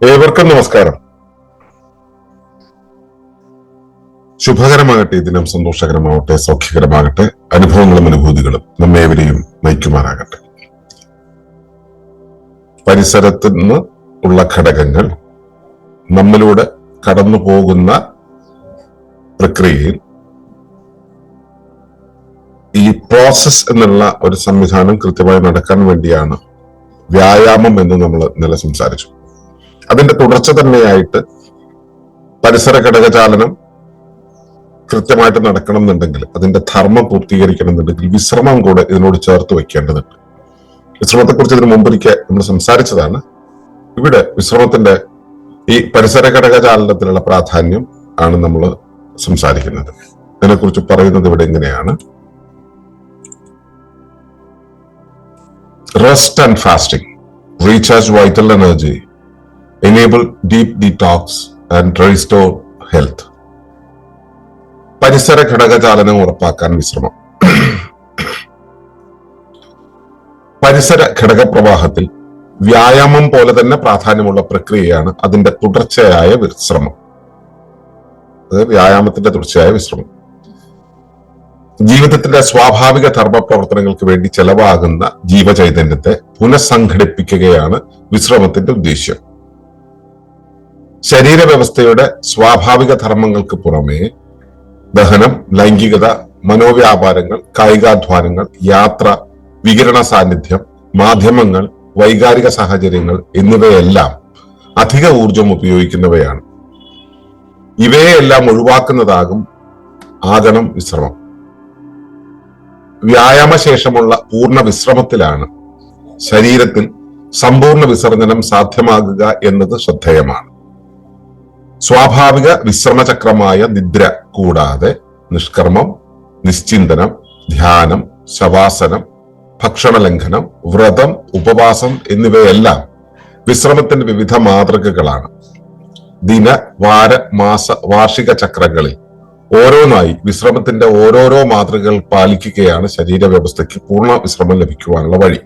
ഏവർക്കും നമസ്കാരം. ശുഭകരമാകട്ടെ ദിനം സന്തോഷകരമാവട്ടെ സൗഖ്യകരമാകട്ടെ അനുഭവങ്ങളും അനുഭൂതികളും നമ്മേവരെയും നയിക്കുമാറാകട്ടെ. പരിസരത്ത് നിന്ന് ഉള്ള ഘടകങ്ങൾ നമ്മിലൂടെ കടന്നു പോകുന്ന പ്രക്രിയയിൽ ഈ പ്രോസസ് എന്നുള്ള ഒരു സംവിധാനം കൃത്യമായി നടക്കാൻ വേണ്ടിയാണ് വ്യായാമം എന്ന് നമ്മൾ ഇന്നലെ സംസാരിച്ചു. അതിന്റെ തുടർച്ച തന്നെയായിട്ട് പരിസര ഘടകചാലനം കൃത്യമായിട്ട് നടക്കണം എന്നുണ്ടെങ്കിൽ അതിന്റെ ധർമ്മം പൂർത്തീകരിക്കണം എന്നുണ്ടെങ്കിൽ വിശ്രമം കൂടെ ഇതിനോട് ചേർത്ത് വെക്കേണ്ടതുണ്ട് വിശ്രമത്തെ കുറിച്ച് ഇതിനു മുമ്പൊരിക്കൽ നമ്മൾ സംസാരിച്ചതാണ്. ഇവിടെ വിശ്രമത്തിന്റെ ഈ പരിസര ഘടകചാലനത്തിലുള്ള പ്രാധാന്യം ആണ് നമ്മൾ സംസാരിക്കുന്നത്. അതിനെക്കുറിച്ച് പറയുന്നത് ഇവിടെ ഇങ്ങനെയാണ്. Rest and fasting recharge vital energy enable deep detox and restore health. പരിസര ഘടകചാലനം ഉറപ്പാക്കാൻ വിശ്രമം. പരിസര ഘടക പ്രവാഹത്തിൽ വ്യായാമം പോലെ തന്നെ പ്രാധാന്യമുള്ള പ്രക്രിയയാണ് അതിന്റെ തുടർച്ചയായ വിശ്രമം. അത് വ്യായാമത്തിന്റെ തുടർച്ചയായ വിശ്രമം. ജീവിതത്തിന്റെ സ്വാഭാവിക ധർമ്മ പ്രവർത്തനങ്ങൾക്ക് വേണ്ടി ചെലവാകുന്ന ജീവചൈതന്യത്തെ പുനഃസംഘടിപ്പിക്കുകയാണ് വിശ്രമത്തിന്റെ ഉദ്ദേശ്യം. ശരീരവ്യവസ്ഥയുടെ സ്വാഭാവിക ധർമ്മങ്ങൾക്ക് പുറമേ ദഹനം ലൈംഗികത മനോവ്യാപാരങ്ങൾ കായികാധ്വാനങ്ങൾ യാത്ര വികിരണ സാന്നിധ്യം മാധ്യമങ്ങൾ വൈകാരിക സാഹചര്യങ്ങൾ എന്നിവയെല്ലാം അധിക ഊർജം ഉപയോഗിക്കുന്നവയാണ്. ഇവയെല്ലാം ഒഴിവാക്കുന്നതാകും ആകണം വിശ്രമം. വ്യായാമശേഷമുള്ള പൂർണ വിശ്രമത്തിലാണ് ശരീരത്തിൽ സമ്പൂർണ വിസർജനം സാധ്യമാകുക എന്നത് ശ്രദ്ധേയമാണ്. സ്വാഭാവിക വിശ്രമചക്രമായ നിദ്ര കൂടാതെ നിഷ്കർമ്മം നിശ്ചിന്തനം ധ്യാനം ശവാസനം ഭക്ഷണലംഘനം വ്രതം ഉപവാസം എന്നിവയെല്ലാം വിശ്രമത്തിന്റെ വിവിധ മാതൃകകളാണ്. ദിന വാര മാസ വാർഷിക ചക്രങ്ങളിൽ ഓരോന്നായി വിശ്രമത്തിന്റെ ഓരോരോ മാതൃകകൾ പാലിക്കുകയാണ് ശരീരവ്യവസ്ഥയ്ക്ക് പൂർണ വിശ്രമം ലഭിക്കുവാനുള്ള വഴി.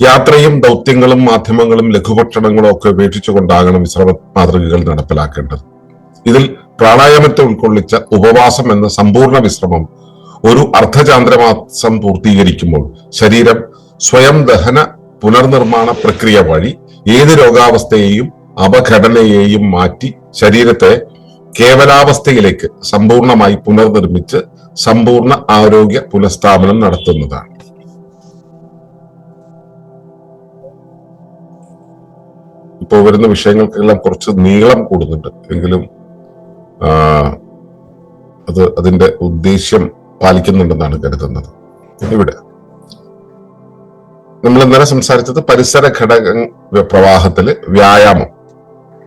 യാത്രയും ദൗത്യങ്ങളും മാധ്യമങ്ങളും ലഘുഭക്ഷണങ്ങളും ഒക്കെ ഉപേക്ഷിച്ചുകൊണ്ടാകണം വിശ്രമ മാതൃകകൾ നടപ്പിലാക്കേണ്ടത്. ഇതിൽ പ്രാണായാമത്തെ ഉൾക്കൊള്ളിച്ച ഉപവാസം എന്ന സമ്പൂർണ വിശ്രമം ഒരു അർദ്ധചാന്ദ്രമാസം പൂർത്തീകരിക്കുമ്പോൾ ശരീരം സ്വയം ദഹന പുനർനിർമ്മാണ പ്രക്രിയ വഴി ഏത് രോഗാവസ്ഥയെയും അപഘടനയെയും മാറ്റി ശരീരത്തെ കേവലാവസ്ഥയിലേക്ക് സമ്പൂർണമായി പുനർനിർമ്മിച്ച് സമ്പൂർണ ആരോഗ്യ പുനഃസ്ഥാപനം നടത്തുന്നതാണ്. ഇപ്പോ വരുന്ന വിഷയങ്ങൾക്കെല്ലാം കുറച്ച് നീളം കൂടുന്നുണ്ട്. എങ്കിലും അത് അതിന്റെ ഉദ്ദേശ്യം പാലിക്കുന്നുണ്ടെന്നാണ് കരുതുന്നത്. ഇവിടെ. നമ്മൾ ഇന്നലെ സംസാരിച്ചത് പരിസര ഘടക പ്രവാഹത്തിൽ വ്യായാമം.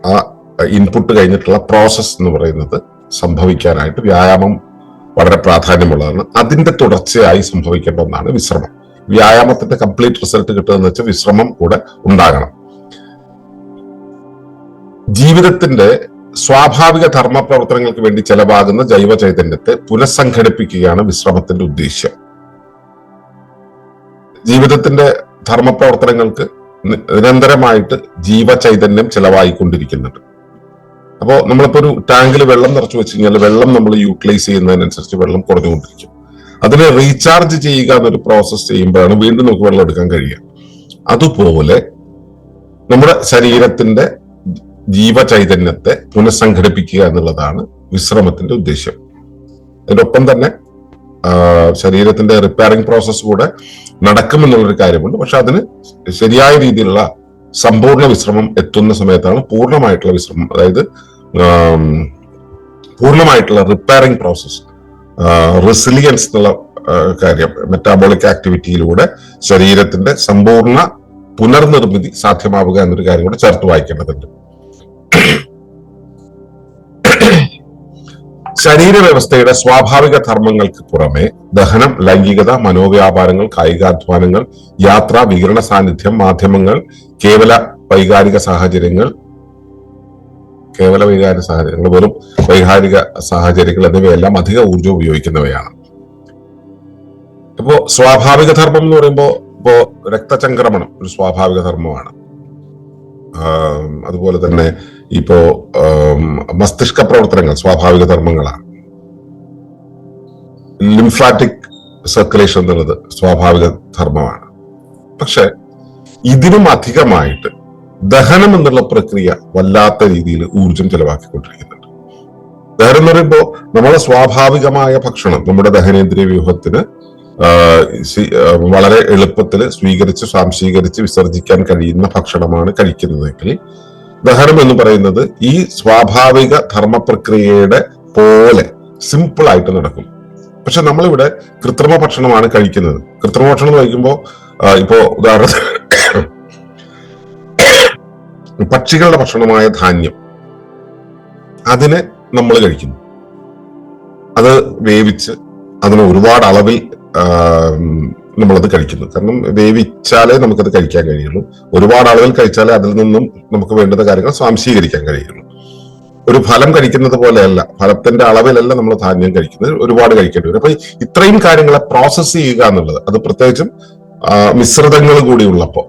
ആ ഇൻപുട്ട് കഴിഞ്ഞിട്ടുള്ള പ്രോസസ് എന്ന് പറയുന്നത് സംഭവിക്കാനായിട്ട് വ്യായാമം വളരെ പ്രാധാന്യമുള്ളതാണ്. അതിന്റെ തുടർച്ചയായി സംഭവിക്കേണ്ട ഒന്നാണ് വിശ്രമം. വ്യായാമത്തിന്റെ കംപ്ലീറ്റ് റിസൾട്ട് കിട്ടുക എന്ന് വെച്ചാൽ വിശ്രമം കൂടെ ഉണ്ടാകണം. ജീവിതത്തിന്റെ സ്വാഭാവിക ധർമ്മ പ്രവർത്തനങ്ങൾക്ക് വേണ്ടി ചെലവാകുന്ന ജൈവ ചൈതന്യത്തെ പുനഃസംഘടിപ്പിക്കുകയാണ് വിശ്രമത്തിന്റെ ഉദ്ദേശ്യം. ജീവിതത്തിന്റെ ധർമ്മ പ്രവർത്തനങ്ങൾക്ക് നിരന്തരമായിട്ട് ജീവചൈതന്യം ചെലവായിക്കൊണ്ടിരിക്കുന്നുണ്ട്. അപ്പോ നമ്മളിപ്പോ ഒരു ടാങ്കിൽ വെള്ളം നിറച്ചു വെച്ച് കഴിഞ്ഞാൽ വെള്ളം നമ്മൾ യൂട്ടിലൈസ് ചെയ്യുന്നതിനനുസരിച്ച് വെള്ളം കുറഞ്ഞുകൊണ്ടിരിക്കും. അതിനെ റീചാർജ് ചെയ്യുക എന്നൊരു പ്രോസസ് ചെയ്യുമ്പോഴാണ് വീണ്ടും നമുക്ക് വെള്ളം എടുക്കാൻ കഴിയുക. അതുപോലെ നമ്മുടെ ശരീരത്തിന്റെ ജീവചൈതന്യത്തെ പുനഃസംഘടിപ്പിക്കുക എന്നുള്ളതാണ് വിശ്രമത്തിന്റെ ഉദ്ദേശ്യം അതിനൊപ്പം തന്നെ ശരീരത്തിന്റെ റിപ്പയറിംഗ് പ്രോസസ്സ് കൂടെ നടക്കുമെന്നുള്ളൊരു കാര്യമുണ്ട്. പക്ഷെ അതിന് ശരിയായ രീതിയിലുള്ള സമ്പൂർണ വിശ്രമം എത്തുന്ന സമയത്താണ് പൂർണമായിട്ടുള്ള വിശ്രമം. അതായത് പൂർണമായിട്ടുള്ള റിപ്പയറിംഗ് പ്രോസസ്സ് റെസിലിയൻസ് എന്നുള്ള കാര്യം മെറ്റാബോളിക് ആക്ടിവിറ്റിയിലൂടെ ശരീരത്തിന്റെ സമ്പൂർണ പുനർനിർമ്മിതി സാധ്യമാവുക എന്നൊരു കാര്യം കൂടെ ചേർത്ത് വായിക്കേണ്ടതുണ്ട്. ശരീരവ്യവസ്ഥയുടെ സ്വാഭാവിക ധർമ്മങ്ങൾക്ക് പുറമെ ദഹനം ലൈംഗികത മനോവ്യാപാരങ്ങൾ കായികാധ്വാനങ്ങൾ യാത്ര വികരണ സാന്നിധ്യം മാധ്യമങ്ങൾ കേവല വൈകാരിക സാഹചര്യങ്ങൾ കേവല വൈകാരിക സാഹചര്യങ്ങൾ വെറും വൈകാരിക സാഹചര്യങ്ങൾ എന്നിവയെല്ലാം അധിക ഊർജം ഉപയോഗിക്കുന്നവയാണ്. ഇപ്പോ സ്വാഭാവിക ധർമ്മം എന്ന് പറയുമ്പോ ഇപ്പോ രക്തചംക്രമണം ഒരു സ്വാഭാവിക ധർമ്മമാണ്. അതുപോലെ തന്നെ ഇപ്പോ മസ്തിഷ്ക പ്രവർത്തനങ്ങൾ സ്വാഭാവിക ധർമ്മങ്ങളാണ്. ലിംഫാറ്റിക് സർക്കുലേഷൻ എന്നുള്ളത് സ്വാഭാവിക ധർമ്മമാണ്. പക്ഷെ ഇതിനും അധികമായിട്ട് ദഹനം എന്നുള്ള പ്രക്രിയ വല്ലാത്ത രീതിയിൽ ഊർജം ചെലവാക്കിക്കൊണ്ടിരിക്കുന്നുണ്ട്. ദഹനം എന്ന് പറയുമ്പോൾ നമ്മുടെ സ്വാഭാവികമായ ഭക്ഷണം നമ്മുടെ ദഹനേന്ദ്രിയ വ്യൂഹത്തിന് വളരെ എളുപ്പത്തിൽ സ്വീകരിച്ച് സ്വാംശീകരിച്ച് വിസർജിക്കാൻ കഴിയുന്ന ഭക്ഷണമാണ് കഴിക്കുന്നതെങ്കിൽ ദഹനം എന്ന് പറയുന്നത് ഈ സ്വാഭാവിക ധർമ്മ പ്രക്രിയയുടെ പോലെ സിമ്പിൾ ആയിട്ട് നടക്കും. പക്ഷെ നമ്മളിവിടെ കൃത്രിമ ഭക്ഷണമാണ് കഴിക്കുന്നത്. കൃത്രിമ ഭക്ഷണം കഴിക്കുമ്പോൾ ഇപ്പോ ഉദാഹരണത്തിന് പക്ഷികളുടെ ഭക്ഷണമായ ധാന്യം. അതിനെ നമ്മൾ കഴിക്കുന്നു. അത് വേവിച്ച് അതിന് ഒരുപാട് അളവിൽ നമ്മളത് കഴിക്കുന്നു. കാരണം വേവിച്ചാലേ നമുക്കത് കഴിക്കാൻ കഴിയുള്ളൂ. ഒരുപാട് ആളുകൾ കഴിച്ചാലേ അതിൽ നിന്നും നമുക്ക് വേണ്ടുന്ന കാര്യങ്ങൾ സ്വാംശീകരിക്കാൻ കഴിയുള്ളൂ. ഒരു ഫലം കഴിക്കുന്നത് പോലെയല്ല. ഫലത്തിന്റെ അളവിലല്ല നമ്മൾ ധാന്യം കഴിക്കുന്നത്. ഒരുപാട് കഴിക്കേണ്ടി വരും. അപ്പൊ ഇത്രയും കാര്യങ്ങളെ പ്രോസസ്സ് ചെയ്യുക എന്നുള്ളത് അത് പ്രത്യേകിച്ചും മിശ്രിതങ്ങൾ കൂടി ഉള്ളപ്പോ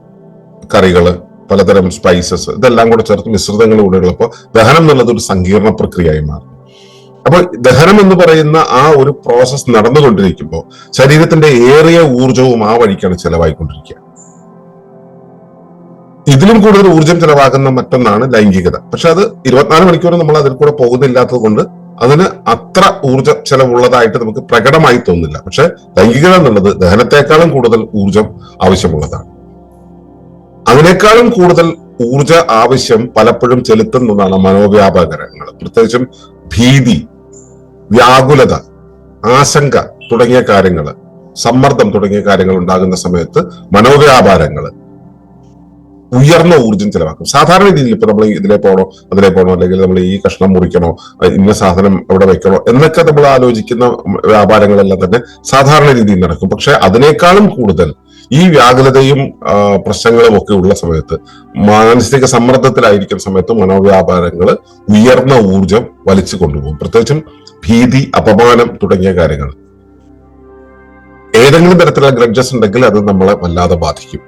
കറികൾ പലതരം സ്പൈസസ് ഇതെല്ലാം കൂടെ ചേർത്ത് മിശ്രിതങ്ങൾ കൂടെ ഉള്ളപ്പോൾ ദഹനം എന്നുള്ളത് ഒരു സങ്കീർണ പ്രക്രിയയായി മാറും. അപ്പൊ ദഹനം എന്ന് പറയുന്ന ആ ഒരു പ്രോസസ് നടന്നുകൊണ്ടിരിക്കുമ്പോൾ ശരീരത്തിന്റെ ഏറിയ ഊർജവും ആ വഴിക്കാണ് ചെലവായിക്കൊണ്ടിരിക്കുക. ഇതിലും കൂടുതൽ ഊർജം ചെലവാക്കുന്ന മറ്റൊന്നാണ് ലൈംഗികത. പക്ഷെ അത് ഇരുപത്തിനാല് മണിക്കൂർ നമ്മൾ അതിൽ കൂടെ പോകുന്നില്ലാത്തത് കൊണ്ട് അതിന് അത്ര ഊർജ ചെലവുള്ളതായിട്ട് നമുക്ക് പ്രകടമായി തോന്നില്ല. പക്ഷെ ലൈംഗികത എന്നുള്ളത് ദഹനത്തെക്കാളും കൂടുതൽ ഊർജം ആവശ്യമുള്ളതാണ്. അതിനേക്കാളും കൂടുതൽ ഊർജ ആവശ്യം പലപ്പോഴും ചെലുത്തുന്നതാണ് മനോവ്യാപകരങ്ങൾ. പ്രത്യേകിച്ചും ഭീതി വ്യാകുലത ആശങ്ക തുടങ്ങിയ കാര്യങ്ങൾ സമ്മർദ്ദം തുടങ്ങിയ കാര്യങ്ങൾ ഉണ്ടാകുന്ന സമയത്ത് മനോവ്യാപാരങ്ങൾ ഉയർന്ന ഊർജം ചെലവാക്കും. സാധാരണ രീതിയിൽ ഇപ്പൊ നമ്മൾ ഇതിലെ പോണോ അതിലെ പോണോ അല്ലെങ്കിൽ നമ്മൾ ഈ കഷ്ണം മുറിക്കണോ ഇന്ന സാധനം അവിടെ വെക്കണോ എന്നൊക്കെ നമ്മൾ ആലോചിക്കുന്ന വ്യാപാരങ്ങളെല്ലാം തന്നെ സാധാരണ രീതിയിൽ നടക്കും. പക്ഷെ അതിനേക്കാളും കൂടുതൽ ഈ വ്യാകുലതയും പ്രശ്നങ്ങളും ഒക്കെ ഉള്ള സമയത്ത് മാനസിക സമ്മർദ്ദത്തിലായിരിക്കുന്ന സമയത്ത് മനോവ്യാപാരങ്ങൾ ഉയർന്ന ഊർജം വലിച്ചു കൊണ്ടുപോകും. പ്രത്യേകിച്ചും ഭീതി അപമാനം തുടങ്ങിയ കാര്യങ്ങൾ. ഏതെങ്കിലും തരത്തിലുള്ള ഗ്രഡ്ജസ് ഉണ്ടെങ്കിൽ അത് നമ്മളെ വല്ലാതെ ബാധിക്കും.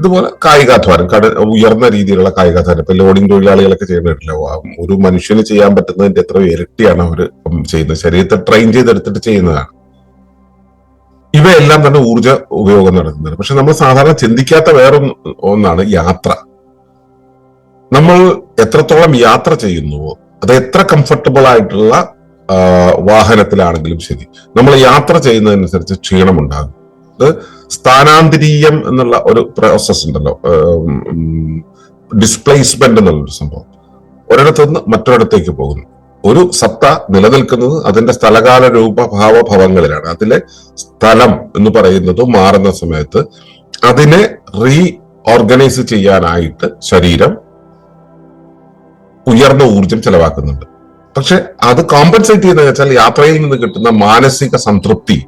ഇതുപോലെ കായികാധ്വാനം കട ഉയർന്ന രീതിയിലുള്ള കായികാധ്വാനം. ഇപ്പൊ ലോഡിംഗ് തൊഴിലാളികളൊക്കെ ചെയ്യുന്നില്ല ഒരു മനുഷ്യന് ചെയ്യാൻ പറ്റുന്നതിന്റെ എത്ര ഇരട്ടിയാണ് അവർ ചെയ്യുന്നത്. ശരീരത്തെ ട്രെയിൻ ചെയ്തെടുത്തിട്ട് ചെയ്യുന്നതാണ്. ഇവയെല്ലാം തന്നെ ഊർജ ഉപയോഗം നടത്തുന്നത്. പക്ഷെ നമ്മൾ സാധാരണ ചിന്തിക്കാത്ത വേറെ ഒന്നാണ് യാത്ര. നമ്മൾ എത്രത്തോളം യാത്ര ചെയ്യുന്നുവോ അത് എത്ര കംഫർട്ടബിൾ ആയിട്ടുള്ള വാഹനത്തിലാണെങ്കിലും ശരി നമ്മൾ യാത്ര ചെയ്യുന്നതനുസരിച്ച് ക്ഷീണമുണ്ടാകും. അത് സ്ഥാനാന്തരീയം എന്നുള്ള ഒരു പ്രോസസ് ഉണ്ടല്ലോ ഡിസ്പ്ലേസ്മെന്റ് എന്നുള്ളൊരു സംഭവം. ഒരിടത്തു നിന്ന് മറ്റൊരിടത്തേക്ക് പോകുന്നു. ഒരു സത്ത നിലനിൽക്കുന്നത് അതിന്റെ സ്ഥലകാല രൂപ ഭാവഭവങ്ങളിലാണ് അതിലെ സ്ഥലം എന്ന് പറയുന്നത് മാറുന്ന സമയത്ത് അതിനെ റീ ഓർഗനൈസ് ചെയ്യാനായിട്ട് ശരീരം ഉയർന്ന ഊർജം ചെലവാക്കുന്നുണ്ട്. പക്ഷെ അത് കോമ്പൻസേറ്റ് ചെയ്യുന്നത് വെച്ചാൽ യാത്രയിൽ നിന്ന് കിട്ടുന്ന മാനസിക സംതൃപ്തി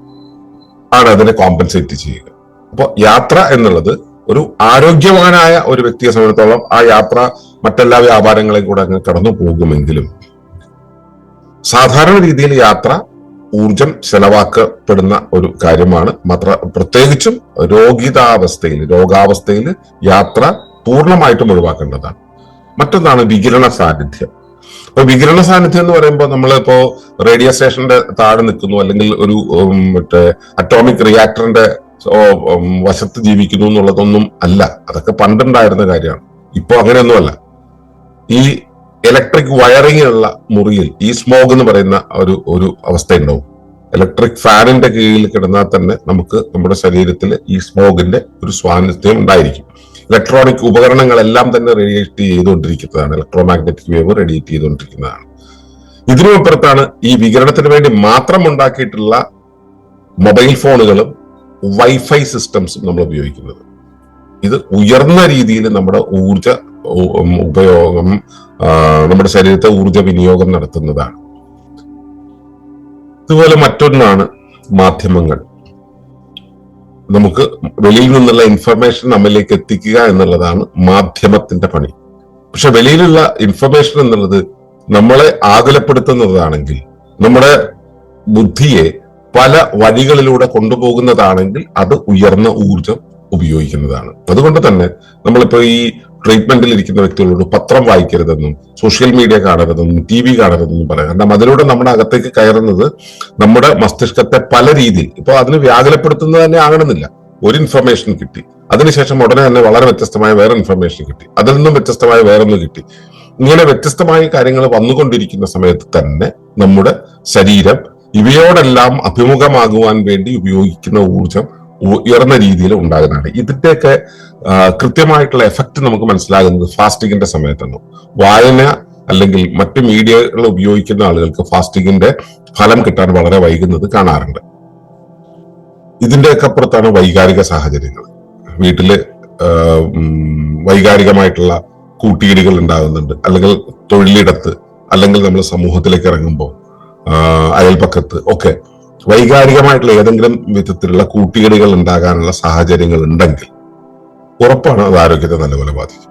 ആണ് അതിനെ കോമ്പൻസേറ്റ് ചെയ്യുക. അപ്പോൾ യാത്ര എന്നുള്ളത് ഒരു ആരോഗ്യവാനായ ഒരു വ്യക്തിയെ സംബന്ധിച്ചിടത്തോളം ആ യാത്ര മറ്റെല്ലാ വ്യാപാരങ്ങളെയും കൂടെ അങ്ങ് കടന്നു പോകുമെങ്കിലും സാധാരണ രീതിയിൽ യാത്ര ഊർജം ചെലവാക്കപ്പെടുന്ന ഒരു കാര്യമാണ്. മാത്ര പ്രത്യേകിച്ചും രോഗിതാവസ്ഥയിൽ രോഗാവസ്ഥയിൽ യാത്ര പൂർണമായിട്ടും ഒഴിവാക്കേണ്ടതാണ്. മറ്റൊന്നാണ് വികിരണ സാന്നിധ്യം. അപ്പൊ വികിരണ സാന്നിധ്യം എന്ന് പറയുമ്പോൾ നമ്മളിപ്പോ റേഡിയോ സ്റ്റേഷന്റെ താഴെ നിൽക്കുന്നു അല്ലെങ്കിൽ ഒരു മറ്റേ അറ്റോമിക് റിയാക്ടറിന്റെ വശത്ത് ജീവിക്കുന്നു എന്നുള്ളതൊന്നും അല്ല. അതൊക്കെ പണ്ടുണ്ടായിരുന്ന കാര്യമാണ്. ഇപ്പൊ അങ്ങനെയൊന്നുമല്ല. ഈ ഇലക്ട്രിക് വയറിംഗിലുള്ള മുറിയിൽ ഈ സ്മോഗ് എന്ന് പറയുന്ന ഒരു ഒരു അവസ്ഥ ഉണ്ടാവും ഇലക്ട്രിക് ഫാനിന്റെ കീഴിൽ കിടന്നാൽ തന്നെ നമുക്ക് നമ്മുടെ ശരീരത്തിൽ ഈ സ്മോഗിന്റെ ഒരു സ്വാന്നിധ്യം ഉണ്ടായിരിക്കും. ഇലക്ട്രോണിക് ഉപകരണങ്ങളെല്ലാം തന്നെ റേഡിയേറ്റ് ചെയ്തുകൊണ്ടിരിക്കുന്നതാണ്. ഇലക്ട്രോ മാഗ്നറ്റിക് വേവ് റേഡിയേറ്റ് ചെയ്തുകൊണ്ടിരിക്കുന്നതാണ്. ഇതിനുമപ്പുറത്താണ് ഈ വികിരണത്തിന് വേണ്ടി മാത്രം ഉണ്ടാക്കിയിട്ടുള്ള മൊബൈൽ ഫോണുകളും വൈഫൈ സിസ്റ്റംസും നമ്മൾ ഉപയോഗിക്കുന്നത്. ഇത് ഉയർന്ന രീതിയിൽ നമ്മുടെ ഊർജ ഉപയോഗം നമ്മുടെ ശരീരത്തെ ഊർജ വിനിയോഗം നടത്തുന്നതാണ്. ഇതുപോലെ മറ്റൊന്നാണ് മാധ്യമങ്ങൾ. നമുക്ക് വെളിയിൽ നിന്നുള്ള ഇൻഫർമേഷൻ നമ്മളിലേക്ക് എത്തിക്കുക എന്നുള്ളതാണ് മാധ്യമത്തിന്റെ പണി. പക്ഷെ വെളിയിലുള്ള ഇൻഫർമേഷൻ എന്നുള്ളത് നമ്മളെ ആകുലപ്പെടുത്തുന്നതാണെങ്കിൽ നമ്മുടെ ബുദ്ധിയെ പല വഴികളിലൂടെ കൊണ്ടുപോകുന്നതാണെങ്കിൽ അത് ഉയർന്ന ഊർജം ഉപയോഗിക്കുന്നതാണ്. അതുകൊണ്ട് തന്നെ നമ്മളിപ്പോ ഈ ട്രീറ്റ്മെന്റിൽ ഇരിക്കുന്ന വ്യക്തികളോട് പത്രം വായിക്കരുതെന്നും സോഷ്യൽ മീഡിയ കാണരുതെന്നും ടി വി കാണരുതെന്നും പറയാം. കാരണം അതിലൂടെ നമ്മുടെ അകത്തേക്ക് കയറുന്നത് നമ്മുടെ മസ്തിഷ്കത്തെ പല രീതിയിൽ ഇപ്പൊ അതിന് വ്യാകുലപ്പെടുത്തുന്നത് തന്നെ ആകണമെന്നില്ല. ഒരു ഇൻഫർമേഷൻ കിട്ടി. അതിനുശേഷം ഉടനെ തന്നെ വളരെ വ്യത്യസ്തമായ വേറെ ഇൻഫർമേഷൻ കിട്ടി. അതിൽ നിന്നും വ്യത്യസ്തമായ വേറൊന്ന് കിട്ടി. ഇങ്ങനെ വ്യത്യസ്തമായ കാര്യങ്ങൾ വന്നുകൊണ്ടിരിക്കുന്ന സമയത്ത് തന്നെ നമ്മുടെ ശരീരം ഇവയോടെല്ലാം അഭിമുഖമാകുവാൻ വേണ്ടി ഉപയോഗിക്കുന്ന ഊർജം ഉയർന്ന രീതിയിൽ ഉണ്ടാകുന്നതാണ്. ഇതിന്റെയൊക്കെ കൃത്യമായിട്ടുള്ള എഫക്ട് നമുക്ക് മനസ്സിലാകുന്നത് ഫാസ്റ്റിങ്ങിന്റെ സമയത്താണ്. വായന അല്ലെങ്കിൽ മറ്റ് മീഡിയകൾ ഉപയോഗിക്കുന്ന ആളുകൾക്ക് ഫാസ്റ്റിങ്ങിന്റെ ഫലം കിട്ടാൻ വളരെ വൈകുന്നത് കാണാറുണ്ട്. ഇതിന്റെയൊക്കെ അപ്പുറത്താണ് വൈകാരിക സാഹചര്യങ്ങൾ. വീട്ടിൽ വൈകാരികമായിട്ടുള്ള കൂട്ടിയിടികൾ ഉണ്ടാകുന്നുണ്ട്. അല്ലെങ്കിൽ തൊഴിലിടത്ത് അല്ലെങ്കിൽ നമ്മൾ സമൂഹത്തിലേക്ക് ഇറങ്ങുമ്പോൾ അയൽപക്കത്ത് ഒക്കെ വൈകാരികമായിട്ടുള്ള ഏതെങ്കിലും വിധത്തിലുള്ള കൂട്ടിയിടികൾ ഉണ്ടാകാനുള്ള സാഹചര്യങ്ങൾ ഉണ്ടെങ്കിൽ ഉറപ്പാണ് അത് ആരോഗ്യത്തെ നല്ലപോലെ ബാധിക്കും.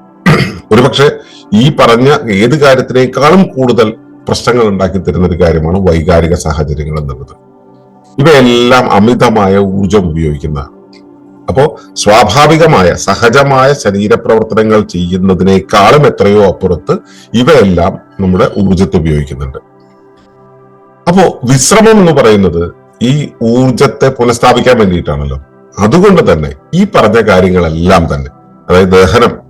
ഒരുപക്ഷെ ഈ പറഞ്ഞ ഏത് കാര്യത്തിനേക്കാളും കൂടുതൽ പ്രശ്നങ്ങൾ ഉണ്ടാക്കി തരുന്ന ഒരു കാര്യമാണ് വൈകാരിക സാഹചര്യങ്ങൾ എന്നുള്ളത്. ഇവയെല്ലാം അമിതമായ ഊർജം ഉപയോഗിക്കുന്നതാണ്. അപ്പോ സ്വാഭാവികമായ സഹജമായ ശരീരപ്രവർത്തനങ്ങൾ ചെയ്യുന്നതിനേക്കാളും എത്രയോ അപ്പുറത്ത് ഇവയെല്ലാം നമ്മുടെ ഊർജത്തെ ഉപയോഗിക്കുന്നുണ്ട്. അപ്പോ വിശ്രമം എന്ന് പറയുന്നത് ഈ ഊർജത്തെ പുനഃസ്ഥാപിക്കാൻ വേണ്ടിയിട്ടാണല്ലോ. അതുകൊണ്ട് തന്നെ ഈ പറഞ്ഞ കാര്യങ്ങളെല്ലാം തന്നെ അതായത് ദഹനം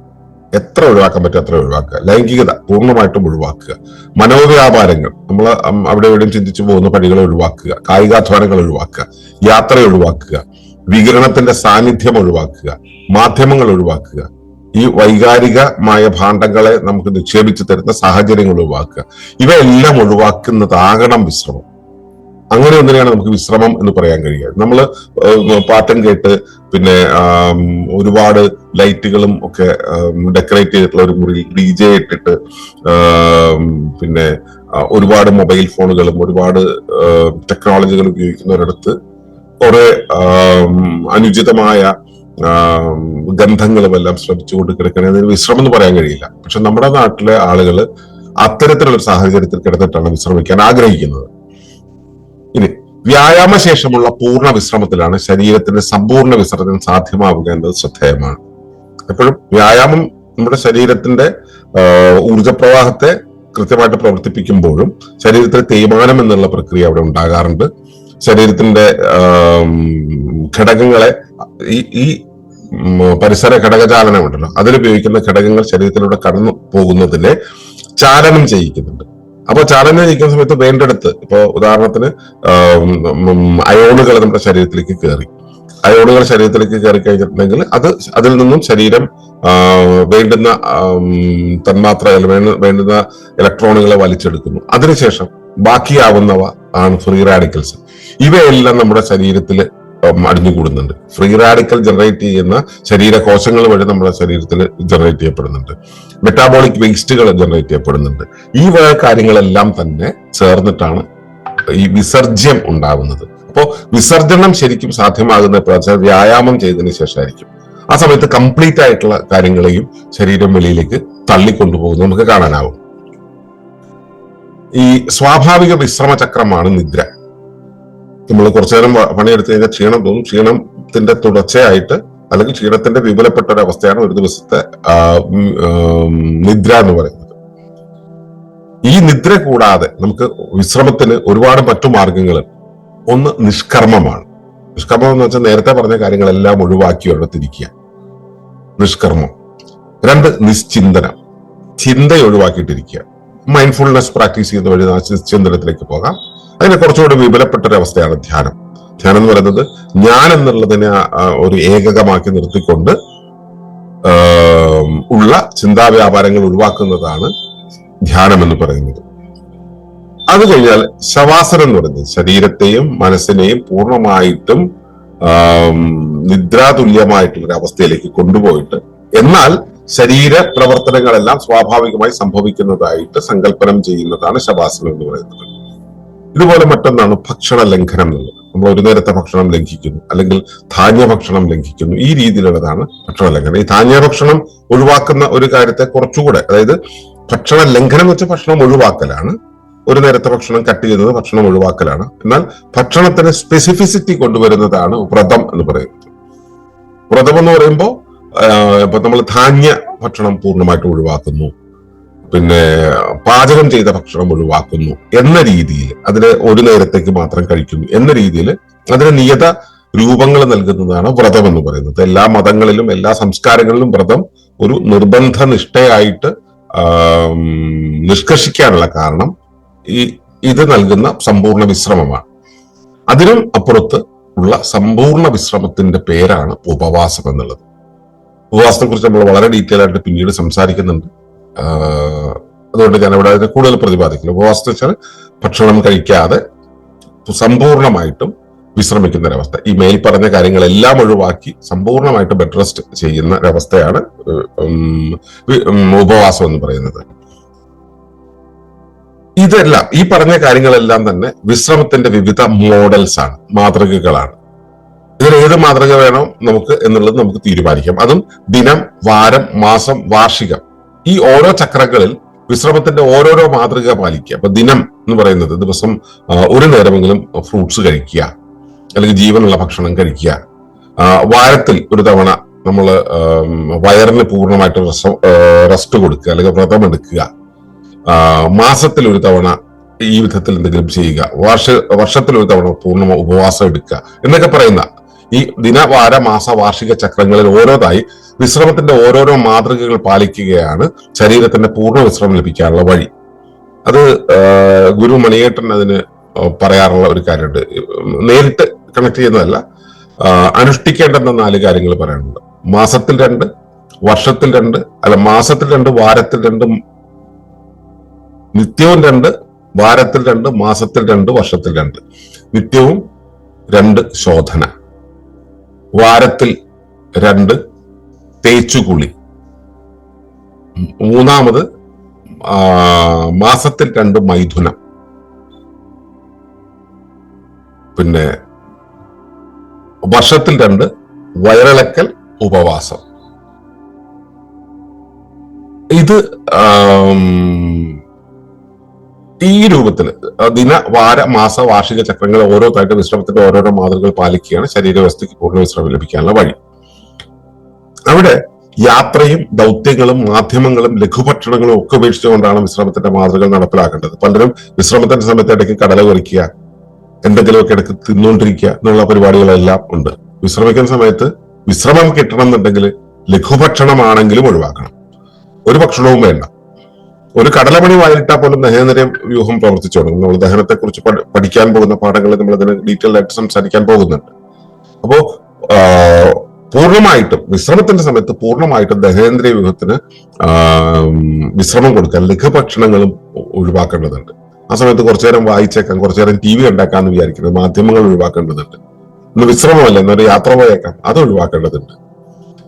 എത്ര ഒഴിവാക്കാൻ പറ്റും അത്ര ഒഴിവാക്കുക. ലൈംഗികത പൂർണമായിട്ടും ഒഴിവാക്കുക. മനോവ്യാപാരങ്ങൾ നമ്മൾ അവിടെ എവിടെയും ചിന്തിച്ചു പോകുന്ന പണികൾ ഒഴിവാക്കുക. കായികാധ്വാനങ്ങൾ ഒഴിവാക്കുക. യാത്ര ഒഴിവാക്കുക. വികിരണത്തിന്റെ സാന്നിധ്യം ഒഴിവാക്കുക. മാധ്യമങ്ങൾ ഒഴിവാക്കുക. ഈ വൈകാരികമായ ഭാണ്ഡങ്ങളെ നമുക്ക് നിക്ഷേപിച്ചു തരുന്ന സാഹചര്യങ്ങൾ ഒഴിവാക്കുക. ഇവയെല്ലാം ഒഴിവാക്കുന്നതാകണം വിശ്രമം. അങ്ങനെ ഒന്നിനെയാണ് നമുക്ക് വിശ്രമം എന്ന് പറയാൻ കഴിയുക. നമ്മൾ പാട്ടും കേട്ട് പിന്നെ ഒരുപാട് ലൈറ്റുകളും ഒക്കെ ഡെക്കറേറ്റ് ചെയ്തിട്ടുള്ള ഒരു മുറി ഡി ജെ ഇട്ടിട്ട് പിന്നെ ഒരുപാട് മൊബൈൽ ഫോണുകളും ഒരുപാട് ടെക്നോളജികൾ ഉപയോഗിക്കുന്നവരടുത്ത് കുറെ അനുചിതമായ ഗന്ധങ്ങളും എല്ലാം ശ്രമിച്ചുകൊണ്ട് കിടക്കണേ. വിശ്രമം എന്ന് പറയാൻ കഴിയില്ല. പക്ഷെ നമ്മുടെ നാട്ടിലെ ആളുകൾ അത്തരത്തിലുള്ള സാഹചര്യത്തിൽ കിടന്നിട്ടാണ് വിശ്രമിക്കാൻ ആഗ്രഹിക്കുന്നത്. വ്യായാമശേഷമുള്ള പൂർണ വിശ്രമത്തിലാണ് ശരീരത്തിന്റെ സമ്പൂർണ വിസർജനം സാധ്യമാവുക എന്നത് ശ്രദ്ധേയമാണ്. എപ്പോഴും വ്യായാമം നമ്മുടെ ശരീരത്തിന്റെ ഊർജപ്രവാഹത്തെ കൃത്യമായിട്ട് പ്രവർത്തിപ്പിക്കുമ്പോഴും ശരീരത്തിൽ തേയ്മാനം എന്നുള്ള പ്രക്രിയ അവിടെ ഉണ്ടാകാറുണ്ട്. ശരീരത്തിന്റെ ഘടകങ്ങളെ ഈ ഈ പരിസര ഘടകചാലനം ഉണ്ടല്ലോ അതിലുപയോഗിക്കുന്ന ഘടകങ്ങൾ ശരീരത്തിലൂടെ കടന്നു പോകുന്നതിനെ ചാലനം ചെയ്യിക്കുന്നുണ്ട്. അപ്പൊ ചാലനം നിൽക്കുന്ന സമയത്ത് വേണ്ടെടുത്ത് ഇപ്പൊ ഉദാഹരണത്തിന് അയോണുകൾ നമ്മുടെ ശരീരത്തിലേക്ക് കയറി അയോണുകൾ ശരീരത്തിലേക്ക് കയറി കഴിഞ്ഞിട്ടുണ്ടെങ്കിൽ അത് അതിൽ നിന്നും ശരീരം വേണ്ടുന്ന തന്മാത്ര വേണ്ടുന്ന ഇലക്ട്രോണുകളെ വലിച്ചെടുക്കുന്നു. അതിനുശേഷം ബാക്കിയാവുന്നവ ആണ് ഫ്രീ റാഡിക്കൽസ്. ഇവയെല്ലാം നമ്മുടെ ശരീരത്തിൽ അടിഞ്ഞുകൂടുന്നുണ്ട്. ഫ്രീ റാഡിക്കൽ ജനറേറ്റ് ചെയ്യുന്ന ശരീരകോശങ്ങൾ വഴി നമ്മുടെ ശരീരത്തിൽ ജനറേറ്റ് ചെയ്യപ്പെടുന്നുണ്ട്. മെറ്റാബോളിക് വേസ്റ്റുകൾ ജനറേറ്റ് ചെയ്യപ്പെടുന്നുണ്ട്. ഈ വക കാര്യങ്ങളെല്ലാം തന്നെ ചേർന്നിട്ടാണ് ഈ വിസർജ്യം ഉണ്ടാകുന്നത് അപ്പോൾ വിസർജനം ശരിക്കും സാധ്യമാകുന്ന പ്രചാരം വ്യായാമം ചെയ്തതിന് ശേഷമായിരിക്കും. ആ സമയത്ത് കംപ്ലീറ്റ് ആയിട്ടുള്ള കാര്യങ്ങളെയും ശരീരം വെളിയിലേക്ക് തള്ളിക്കൊണ്ടുപോകുന്നത് നമുക്ക് കാണാനാവും. ഈ സ്വാഭാവിക വിശ്രമചക്രമാണ് നിദ്ര. നമ്മൾ കുറച്ചു നേരം പണിയെടുത്ത് കഴിഞ്ഞാൽ ക്ഷീണം തോന്നും. ക്ഷീണത്തിന്റെ തുടർച്ചയായിട്ട് അല്ലെങ്കിൽ ക്ഷീണത്തിന്റെ വിപുലപ്പെട്ട ഒരു അവസ്ഥയാണ് ഒരു ദിവസത്തെ നിദ്ര എന്ന് പറയുന്നത്. ഈ നിദ്ര കൂടാതെ നമുക്ക് വിശ്രമത്തിന് ഒരുപാട് മറ്റു മാർഗങ്ങൾ ഒന്ന് നിഷ്കർമ്മമാണ്. നിഷ്കർമ്മം എന്ന് വെച്ചാൽ നേരത്തെ പറഞ്ഞ കാര്യങ്ങളെല്ലാം ഒഴിവാക്കി ഒഴിവത്തിരിക്കുക നിഷ്കർമ്മം. രണ്ട് നിശ്ചിന്തനം. ചിന്ത ഒഴിവാക്കിയിട്ടിരിക്കുക. മൈൻഡ്ഫുൾനെസ് പ്രാക്ടീസ് ചെയ്യുന്ന വഴി നിശ്ചിന്തനത്തിലേക്ക് പോകാം. അതിന് കുറച്ചുകൂടി വിപുലപ്പെട്ട ഒരു അവസ്ഥയാണ് ധ്യാനം. ധ്യാനം എന്ന് പറയുന്നത് ഞാൻ എന്നുള്ളതിനെ ഒരു ഏകകമാക്കി നിർത്തിക്കൊണ്ട് ഉള്ള ചിന്താ വ്യാപാരങ്ങൾ ഒഴിവാക്കുന്നതാണ് ധ്യാനം എന്ന് പറയുന്നത്. അത് കഴിഞ്ഞാൽ ശവാസനം എന്ന് പറയുന്നത് ശരീരത്തെയും മനസ്സിനെയും പൂർണമായിട്ടും നിദ്രാതുല്യമായിട്ടുള്ള ഒരു അവസ്ഥയിലേക്ക് കൊണ്ടുപോയിട്ട് എന്നാൽ ശരീര പ്രവർത്തനങ്ങളെല്ലാം സ്വാഭാവികമായി സംഭവിക്കുന്നതായിട്ട് സങ്കല്പനം ചെയ്യുന്നതാണ് ശവാസനം എന്ന് പറയുന്നത്. ഇതുപോലെ മറ്റൊന്നാണ് ഭക്ഷണ ലംഘനം എന്നുള്ളത്. നമ്മൾ ഒരു നേരത്തെ ഭക്ഷണം ലംഘിക്കുന്നു അല്ലെങ്കിൽ ധാന്യ ഭക്ഷണം ലംഘിക്കുന്നു. ഈ രീതിയിലുള്ളതാണ് ഭക്ഷണ ലംഘനം. ഈ ധാന്യ ഭക്ഷണം ഒഴിവാക്കുന്ന ഒരു കാര്യത്തെ കുറച്ചുകൂടെ അതായത് ഭക്ഷണ ലംഘനം വെച്ച് ഭക്ഷണം ഒഴിവാക്കലാണ് ഒരു നേരത്തെ ഭക്ഷണം കട്ട് ചെയ്യുന്നത് ഭക്ഷണം ഒഴിവാക്കലാണ്. എന്നാൽ ഭക്ഷണത്തിന് സ്പെസിഫിസിറ്റി കൊണ്ടുവരുന്നതാണ് വ്രതം എന്ന് പറയുന്നത്. വ്രതം എന്ന് പറയുമ്പോൾ ഇപ്പൊ നമ്മൾ ധാന്യ ഭക്ഷണം പൂർണമായിട്ട് ഒഴിവാക്കുന്നു. പിന്നെ പാചകം ചെയ്ത ഭക്ഷണം ഒഴിവാക്കുന്നു എന്ന രീതിയിൽ അതിന് ഒരു നേരത്തേക്ക് മാത്രം കഴിക്കുന്നു എന്ന രീതിയിൽ അതിന് നിയത രൂപങ്ങൾ നൽകുന്നതാണ് വ്രതം എന്ന് പറയുന്നത്. എല്ലാ മതങ്ങളിലും എല്ലാ സംസ്കാരങ്ങളിലും വ്രതം ഒരു നിർബന്ധ നിഷ്ഠയായിട്ട് നിഷ്കർഷിക്കാനുള്ള കാരണം ഈ ഇത് നൽകുന്ന സമ്പൂർണ വിശ്രമമാണ്. അതിനും അപ്പുറത്ത് ഉള്ള സമ്പൂർണ വിശ്രമത്തിന്റെ പേരാണ് ഉപവാസം എന്നുള്ളത്. ഉപവാസത്തെ കുറിച്ച് നമ്മൾ വളരെ ഡീറ്റെയിൽ ആയിട്ട് പിന്നീട് സംസാരിക്കുന്നുണ്ട്. അതുകൊണ്ട് ഞാൻ ഇവിടെ അതിനെ കൂടുതൽ പ്രതിപാദിക്കില്ല ഉപവാസം വെച്ചാൽ ഭക്ഷണം കഴിക്കാതെ സമ്പൂർണമായിട്ടും വിശ്രമിക്കുന്ന ഒരവസ്ഥ ഈ മേൽ പറഞ്ഞ കാര്യങ്ങളെല്ലാം ഒഴിവാക്കി സമ്പൂർണമായിട്ട് ബെഡ് റെസ്റ്റ് ചെയ്യുന്ന ഒരവസ്ഥയാണ് ഉപവാസം എന്ന് പറയുന്നത്. ഇതെല്ലാം ഈ പറഞ്ഞ കാര്യങ്ങളെല്ലാം തന്നെ വിശ്രമത്തിന്റെ വിവിധ മോഡൽസ് ആണ് മാതൃകകളാണ്. ഇതിൽ ഏത് മാതൃക വേണം നമുക്ക് എന്നുള്ളത് നമുക്ക് തീരുമാനിക്കാം. അതും ദിനം വാരം മാസം വാർഷികം. ഈ ഓരോ ചക്രങ്ങളിൽ വിശ്രമത്തിന്റെ ഓരോരോ മാതൃക പാലിക്കുക. അപ്പൊ ദിനം എന്ന് പറയുന്നത് ദിവസം ഒരു നേരമെങ്കിലും ഫ്രൂട്ട്സ് കഴിക്കുക അല്ലെങ്കിൽ ജീവനുള്ള ഭക്ഷണം കഴിക്കുക. വാരത്തിൽ ഒരു തവണ നമ്മൾ വയറിന് പൂർണമായിട്ട് റെസ്റ്റ് കൊടുക്കുക അല്ലെങ്കിൽ വ്രതം എടുക്കുക. മാസത്തിൽ ഒരു തവണ ഈ വിധത്തിൽ എന്തെങ്കിലും ചെയ്യുക. വർഷ വർഷത്തിൽ ഒരു തവണ പൂർണ ഉപവാസം എടുക്കുക എന്നൊക്കെ പറയുന്ന ഈ ദിനവാര മാസ വാർഷിക ചക്രങ്ങളിൽ ഓരോതായി വിശ്രമത്തിന്റെ ഓരോരോ മാതൃകകൾ പാലിക്കുകയാണ് ശരീരത്തിന്റെ പൂർണ വിശ്രമം ലഭിക്കാനുള്ള വഴി. അത് ഗുരു മണിയേട്ടൻ അതിന് പറയാറുള്ള ഒരു കാര്യമുണ്ട്. നേരിട്ട് കണക്ട് ചെയ്യുന്നതല്ല അനുഷ്ഠിക്കേണ്ട അനുഷ്ഠിക്കേണ്ടെന്ന നാല് കാര്യങ്ങൾ പറയാനുണ്ട്. മാസത്തിൽ രണ്ട് വർഷത്തിൽ രണ്ട് അല്ല മാസത്തിൽ രണ്ട് വാരത്തിൽ രണ്ട് നിത്യവും രണ്ട് വാരത്തിൽ രണ്ട് മാസത്തിൽ രണ്ട് വർഷത്തിൽ രണ്ട്. നിത്യവും രണ്ട് ശോധന. വാരത്തിൽ രണ്ട് തേച്ചുകുളി മൂന്നാമത് മാസത്തിൽ രണ്ട് മൈഥുനം. പിന്നെ വർഷത്തിൽ രണ്ട് വയറിളക്കൽ ഉപവാസം. ഇത് ഈ രൂപത്തിൽ ദിന വാര മാസ വാർഷിക ചക്രങ്ങൾ ഓരോ ഓരോന്നായിട്ട് വിശ്രമത്തിന്റെ ഓരോരോ മാതൃകകൾ പാലിക്കുകയാണ് ശരീരവ്യവസ്ഥയ്ക്ക് പൂർണ വിശ്രമം ലഭിക്കാനുള്ള വഴി. അവിടെ യാത്രയും ദൗത്യങ്ങളും മാധ്യമങ്ങളും ലഘുഭക്ഷണങ്ങളും ഒക്കെ ഉപേക്ഷിച്ചുകൊണ്ടാണ് വിശ്രമത്തിന്റെ മാതൃകകൾ നടപ്പിലാക്കേണ്ടത്. പലരും വിശ്രമത്തിന്റെ സമയത്ത് ഇടയ്ക്ക് കടല കുറിക്കുക എന്തെങ്കിലുമൊക്കെ ഇടയ്ക്ക് തിന്നുകൊണ്ടിരിക്കുക എന്നുള്ള പരിപാടികളെല്ലാം ഉണ്ട്. വിശ്രമിക്കുന്ന സമയത്ത് വിശ്രമം കിട്ടണം എന്നുണ്ടെങ്കിൽ ലഘുഭക്ഷണമാണെങ്കിലും ഒഴിവാക്കണം. ഒരു ഭക്ഷണവും വേണ്ട. ഒരു കടലമണി വായിലിട്ടാൽ പോലും ദഹനനിരയം വ്യൂഹം പ്രവർത്തിച്ചു തുടങ്ങും. നമ്മൾ ദഹനത്തെ കുറിച്ച് പഠിക്കാൻ പോകുന്ന പാഠങ്ങളിൽ നമ്മൾ അതിന് ഡീറ്റെയിൽ ആയിട്ട് സംസാരിക്കാൻ പോകുന്നുണ്ട്. അപ്പോ ആ, പൂർണമായിട്ടും വിശ്രമത്തിന്റെ സമയത്ത് പൂർണമായിട്ടും ദഹനേന്ദ്രിയ വ്യൂഹത്തിന് വിശ്രമം കൊടുക്കാൻ ലഘുഭക്ഷണങ്ങളും ഒഴിവാക്കേണ്ടതുണ്ട്. ആ സമയത്ത് കുറച്ചു നേരം വായിച്ചേക്കാം കുറച്ചു നേരം ടി വി ഉണ്ടാക്കാന്ന് വിചാരിക്കുന്നത് മാധ്യമങ്ങൾ ഒഴിവാക്കേണ്ടതുണ്ട്. ഇന്ന് വിശ്രമമല്ല എന്നൊരു യാത്ര പോയേക്കാം അത് ഒഴിവാക്കേണ്ടതുണ്ട്.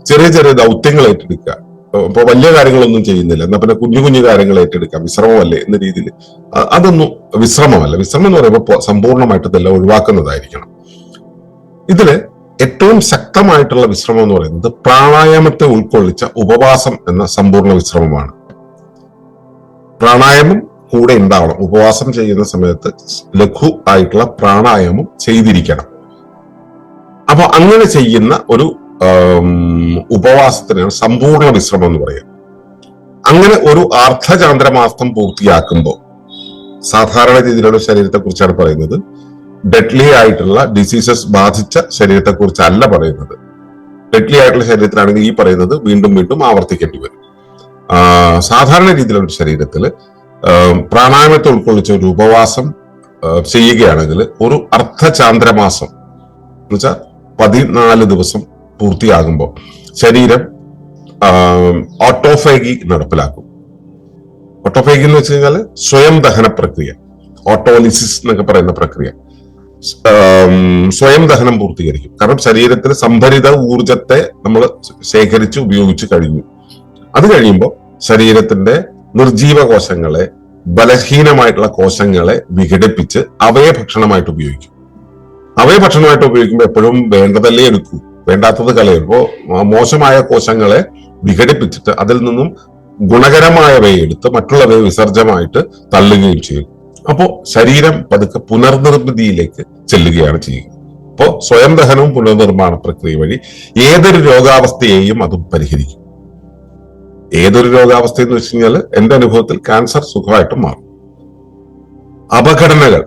ചെറിയ ചെറിയ ദൗത്യങ്ങൾ ഏറ്റെടുക്കുക ഇപ്പൊ വലിയ കാര്യങ്ങളൊന്നും ചെയ്യുന്നില്ല. എന്നാ പിന്നെ കുഞ്ഞു കുഞ്ഞു കാര്യങ്ങൾ ഏറ്റെടുക്കാം. വിശ്രമമല്ലേ എന്ന രീതിയിൽ. അതൊന്നും വിശ്രമമല്ല. വിശ്രമം എന്ന് പറയുമ്പോൾ സമ്പൂർണമായിട്ട് ഇതെല്ലാം ഒഴിവാക്കുന്നതായിരിക്കണം. ഇതിൽ ഏറ്റവും ശക്തമായിട്ടുള്ള വിശ്രമം എന്ന് പറയുന്നത് പ്രാണായാമത്തെ ഉൾക്കൊള്ളിച്ച ഉപവാസം എന്ന സമ്പൂർണ വിശ്രമമാണ്. പ്രാണായാമം കൂടെ ഉണ്ടാവണം. ഉപവാസം ചെയ്യുന്ന സമയത്ത് ലഘു ആയിട്ടുള്ള പ്രാണായാമം ചെയ്തിരിക്കണം. അപ്പൊ അങ്ങനെ ചെയ്യുന്ന ഒരു ഉപവാസത്തിനാണ് സമ്പൂർണ വിശ്രമം എന്ന് പറയുക അങ്ങനെ ഒരു അർദ്ധചാന്ദ്രമാസം പൂർത്തിയാക്കുമ്പോൾ സാധാരണ രീതിയിലുള്ള ശരീരത്തെ കുറിച്ചാണ് പറയുന്നത്. ഡെഡ്ലി ആയിട്ടുള്ള ഡിസീസസ് ബാധിച്ച ശരീരത്തെ കുറിച്ചല്ല പറയുന്നത്. ഡെഡ്ലി ആയിട്ടുള്ള ശരീരത്തിലാണെങ്കിൽ ഈ പറയുന്നത് വീണ്ടും വീണ്ടും ആവർത്തിക്കേണ്ടി വരും. സാധാരണ രീതിയിലുള്ള ശരീരത്തിൽ പ്രാണായാമത്തെ ഉൾക്കൊള്ളിച്ച ഒരു ഉപവാസം ചെയ്യുകയാണെങ്കിൽ ഒരു അർദ്ധചാന്ദ്രമാസം എന്നുവെച്ചാൽ പതിനാല് ദിവസം പൂർത്തിയാകുമ്പോൾ ശരീരം ഓട്ടോഫേഗി നടപ്പിലാക്കും. ഓട്ടോഫേഗി എന്ന് വെച്ച് കഴിഞ്ഞാൽ സ്വയം ദഹന പ്രക്രിയ ഓട്ടോലിസിസ് എന്നൊക്കെ പറയുന്ന പ്രക്രിയ. സ്വയം ദഹനം പൂർത്തീകരിക്കും. കാരണം ശരീരത്തിൽ സംഭരിത ഊർജത്തെ നമ്മൾ ശേഖരിച്ച് ഉപയോഗിച്ച് കഴിഞ്ഞു. അത് കഴിയുമ്പോൾ ശരീരത്തിന്റെ നിർജീവ കോശങ്ങളെ ബലഹീനമായിട്ടുള്ള കോശങ്ങളെ വിഘടിപ്പിച്ച് അവയെ ഭക്ഷണമായിട്ട് ഉപയോഗിക്കും. അവയെ ഭക്ഷണമായിട്ട് ഉപയോഗിക്കുമ്പോൾ എപ്പോഴും വേണ്ടതല്ലേ എടുക്കൂ? വേണ്ടാത്തത് കളയുമ്പോൾ മോശമായ കോശങ്ങളെ വിഘടിപ്പിച്ചിട്ട് അതിൽ നിന്നും ഗുണകരമായവയെ എടുത്ത് മറ്റുള്ളവയെ വിസർജമായിട്ട് തള്ളുകയും ചെയ്യും. അപ്പോ ശരീരം പതുക്കെ പുനർനിർമ്മിതിയിലേക്ക് ചെല്ലുകയാണ് ചെയ്യുക. അപ്പോ സ്വയം ദഹനവും പുനർനിർമ്മാണ പ്രക്രിയ വഴി ഏതൊരു രോഗാവസ്ഥയെയും അതും പരിഹരിക്കും. ഏതൊരു രോഗാവസ്ഥയെന്ന് വെച്ച് കഴിഞ്ഞാൽ എന്റെ അനുഭവത്തിൽ ക്യാൻസർ സുഖമായിട്ട് മാറും. അപഘടനകൾ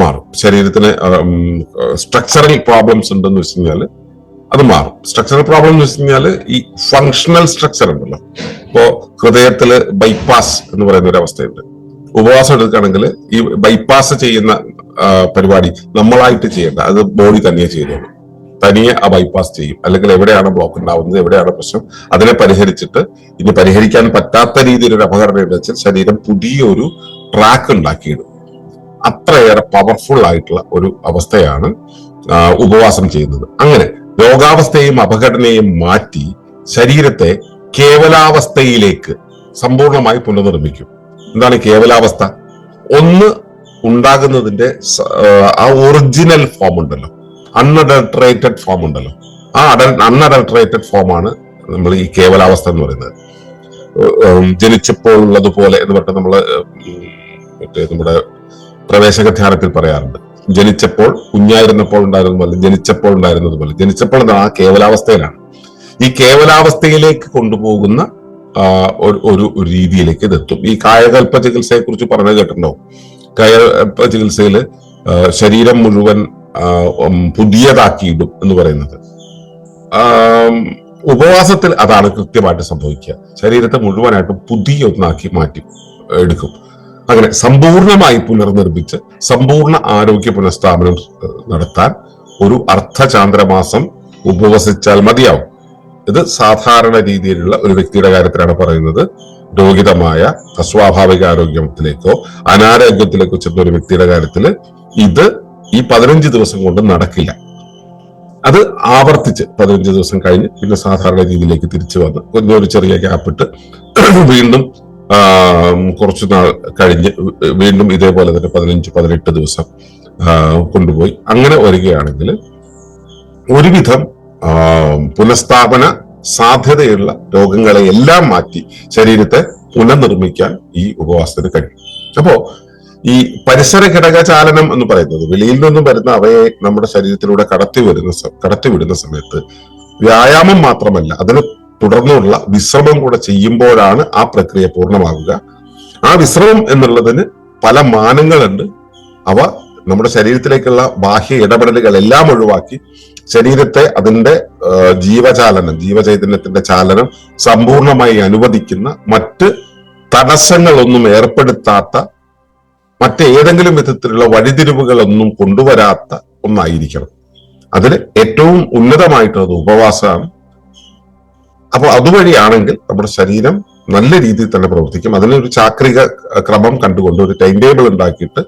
മാറും. ശരീരത്തിന് സ്ട്രക്ചറൽ പ്രോബ്ലംസ് ഉണ്ടെന്ന് വെച്ച് കഴിഞ്ഞാൽ അത് മാറും. സ്ട്രക്ചറൽ പ്രോബ്ലം എന്ന് വെച്ച് കഴിഞ്ഞാൽ ഈ ഫങ്ഷണൽ സ്ട്രക്ചർ ഉണ്ടല്ലോ. ഇപ്പോ ഹൃദയത്തിൽ ബൈപ്പാസ് എന്ന് പറയുന്ന ഒരു അവസ്ഥയുണ്ട്. ഉപവാസം എടുക്കുകയാണെങ്കിൽ ഈ ബൈപ്പാസ് ചെയ്യുന്ന പരിപാടി നമ്മളായിട്ട് ചെയ്യേണ്ട അത് ബോഡി തനിയെ ചെയ്തോളൂ. തനിയെ ആ ബൈപ്പാസ് ചെയ്യും. അല്ലെങ്കിൽ എവിടെയാണ് ബ്ലോക്ക് ഉണ്ടാവുന്നത് എവിടെയാണ് പ്രശ്നം അതിനെ പരിഹരിച്ചിട്ട് ഇനി പരിഹരിക്കാൻ പറ്റാത്ത രീതിയിൽ ഒരു അപകടം വെച്ചാൽ ശരീരം പുതിയൊരു ട്രാക്ക് ഉണ്ടാക്കിയിടും. അത്രയേറെ പവർഫുൾ ആയിട്ടുള്ള ഒരു അവസ്ഥയാണ് ഉപവാസം ചെയ്യുന്നത്. അങ്ങനെ രോഗാവസ്ഥയും അപകടനയും മാറ്റി ശരീരത്തെ കേവലാവസ്ഥയിലേക്ക് സമ്പൂർണമായി പുനർനിർമ്മിക്കും. എന്താണ് കേവലാവസ്ഥ? ഒന്ന് ഉണ്ടാകുന്നതിന്റെ ആ ഒറിജിനൽ ഫോം ഉണ്ടല്ലോ. അൺഅഡൾട്രേറ്റഡ് ഫോം ഉണ്ടല്ലോ. ആ അഡൽ അൺഅഡൾട്രേറ്റഡ് ഫോമാണ് നമ്മൾ ഈ കേവലാവസ്ഥ എന്ന് പറയുന്നത്. ജനിച്ചപ്പോൾ ഉള്ളതുപോലെ എന്ന് പറഞ്ഞിട്ട് നമ്മൾ ഉം, മറ്റേ നമ്മുടെ പ്രവേശക ധ്യാനത്തിൽ പറയാറുണ്ട്. ജനിച്ചപ്പോൾ കുഞ്ഞായിരുന്നപ്പോൾ ഉണ്ടായിരുന്നത് പോലെ ജനിച്ചപ്പോൾ ഉണ്ടായിരുന്നത് പോലെ. ജനിച്ചപ്പോൾ എന്താണ്? ആ കേവലാവസ്ഥയിലാണ്. ഈ കേവലാവസ്ഥയിലേക്ക് കൊണ്ടുപോകുന്ന ഒരു ഒരു രീതിയിലേക്ക് ഇതെത്തും ഈ കായകൽപ്പ ചികിത്സയെ കുറിച്ച് പറഞ്ഞു കേട്ടിട്ടുണ്ടോ കായകൽപ്പ ചികിത്സയിൽ ശരീരം മുഴുവൻ പുതിയതാക്കിയിടും എന്ന് പറയുന്നത്. ഉപവാസത്തിൽ അതാണ് കൃത്യമായിട്ട് സംഭവിക്കുക. ശരീരത്തെ മുഴുവനായിട്ടും പുതിയ ഒന്നാക്കി മാറ്റി എടുക്കും. അങ്ങനെ സമ്പൂർണമായി പുനർനിർമ്മിച്ച് സമ്പൂർണ ആരോഗ്യ പുനഃസ്ഥാപനം നടത്താൻ ഒരു അർദ്ധചാന്ദ്രമാസം ഉപവസിച്ചാൽ മതിയാവും. ഇത് സാധാരണ രീതിയിലുള്ള ഒരു വ്യക്തിയുടെ കാര്യത്തിലാണ് പറയുന്നത്. രോഗിതമായ അസ്വാഭാവിക ആരോഗ്യത്തിലേക്കോ അനാരോഗ്യത്തിലേക്കോ ചെന്ന ഒരു വ്യക്തിയുടെ കാര്യത്തിൽ ഇത് ഈ പതിനഞ്ച് ദിവസം കൊണ്ട് നടക്കില്ല. അത് ആവർത്തിച്ച് പതിനഞ്ച് ദിവസം കഴിഞ്ഞ് പിന്നെ സാധാരണ രീതിയിലേക്ക് തിരിച്ചു വന്ന് ഒരു ചെറിയ ഗ്യാപ്പ് ഇട്ട് വീണ്ടും കുറച്ചു നാൾ കഴിഞ്ഞ് വീണ്ടും ഇതേപോലെ തന്നെ പതിനഞ്ച് പതിനെട്ട് ദിവസം കൊണ്ടുപോയി. അങ്ങനെ വരികയാണെങ്കിൽ ഒരുവിധം പുനഃസ്ഥാപന സാധ്യതയുള്ള രോഗങ്ങളെ എല്ലാം മാറ്റി ശരീരത്തെ പുനർനിർമ്മിക്കാൻ ഈ ഉപവാസത്തിന് കഴിയും. അപ്പോ ഈ പരിസര ഘടക ചാലനം എന്ന് പറയുന്നത് വെളിയിൽ നിന്നും വരുന്ന അവയെ നമ്മുടെ ശരീരത്തിലൂടെ കടത്തി വരുന്ന കടത്തിവിടുന്ന സമയത്ത് വ്യായാമം മാത്രമല്ല അതിന് തുടർന്നുള്ള വിശ്രമം കൂടെ ചെയ്യുമ്പോഴാണ് ആ പ്രക്രിയ പൂർണമാകുക. ആ വിശ്രമം എന്നുള്ളതിന് പല മാനങ്ങളുണ്ട്. അവ നമ്മുടെ ശരീരത്തിലേക്കുള്ള ബാഹ്യ ഇടപെടലുകൾ എല്ലാം ഒഴിവാക്കി ശരീരത്തെ അതിന്റെ ജീവചാലനം ജീവചൈതന്യത്തിന്റെ ചാലനം സമ്പൂർണമായി അനുവദിക്കുന്ന മറ്റ് തടസ്സങ്ങളൊന്നും ഏർപ്പെടുത്താത്ത മറ്റേതെങ്കിലും വിധത്തിലുള്ള വഴിതിരിവുകളൊന്നും കൊണ്ടുവരാത്ത ഒന്നായിരിക്കണം. അതിൽ ഏറ്റവും ഉന്നതമായിട്ടുള്ളത് ഉപവാസമാണ്. അപ്പൊ അതുവഴിയാണെങ്കിൽ നമ്മുടെ ശരീരം നല്ല രീതിയിൽ തന്നെ പ്രവർത്തിക്കും. അതിനൊരു ചാക്രിക ക്രമം കണ്ടുകൊണ്ട് ഒരു ടൈം ടേബിൾ ഉണ്ടാക്കിയിട്ട്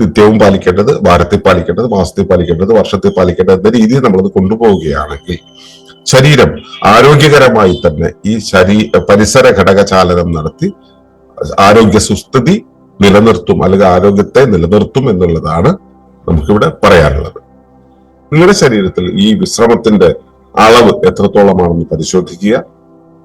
നിത്യവും പാലിക്കേണ്ടത് വാരത്തിൽ പാലിക്കേണ്ടത് മാസത്തിൽ പാലിക്കേണ്ടത് വർഷത്തിൽ പാലിക്കേണ്ടത് എന്ന രീതിയിൽ നമ്മളത് കൊണ്ടുപോവുകയാണെങ്കിൽ ശരീരം ആരോഗ്യകരമായി തന്നെ ഈ ശരീ പരിസര ഘടകചാലനം നടത്തി ആരോഗ്യ സുസ്ഥിതി നിലനിർത്തും അല്ലെങ്കിൽ ആരോഗ്യത്തെ നിലനിർത്തും എന്നുള്ളതാണ് നമുക്കിവിടെ പറയാനുള്ളത്. നിങ്ങളുടെ ശരീരത്തിൽ ഈ വിശ്രമത്തിന്റെ അളവ് എത്രത്തോളമാണെന്ന് പരിശോധിക്കുക.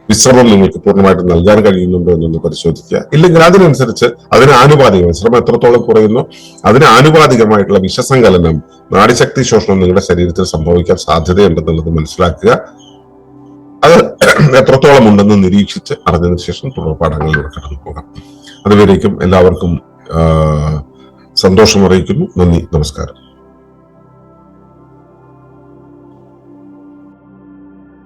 വിശ്രമം നിങ്ങൾക്ക് പൂർണമായിട്ട് നൽകാൻ കഴിയുന്നുണ്ടോ എന്നൊന്ന് പരിശോധിക്കുക. ഇല്ലെങ്കിൽ അതിനനുസരിച്ച് അതിന് ആനുപാതികം വിശ്രമം എത്രത്തോളം കുറയുന്നു അതിന് ആനുപാതികമായിട്ടുള്ള വിഷസങ്കലനം നാടിശക്തി ശോഷണം നിങ്ങളുടെ ശരീരത്തിൽ സംഭവിക്കാൻ സാധ്യതയുണ്ടെന്നുള്ളത് മനസ്സിലാക്കുക. അത് എത്രത്തോളം ഉണ്ടെന്ന് നിരീക്ഷിച്ച് അറിഞ്ഞതിന് ശേഷം തുടർ പാഠങ്ങളിലൂടെ കടന്നു പോകാം. അതുവരേക്കും എല്ലാവർക്കും സന്തോഷം അറിയിക്കുന്നു. നന്ദി നമസ്കാരം.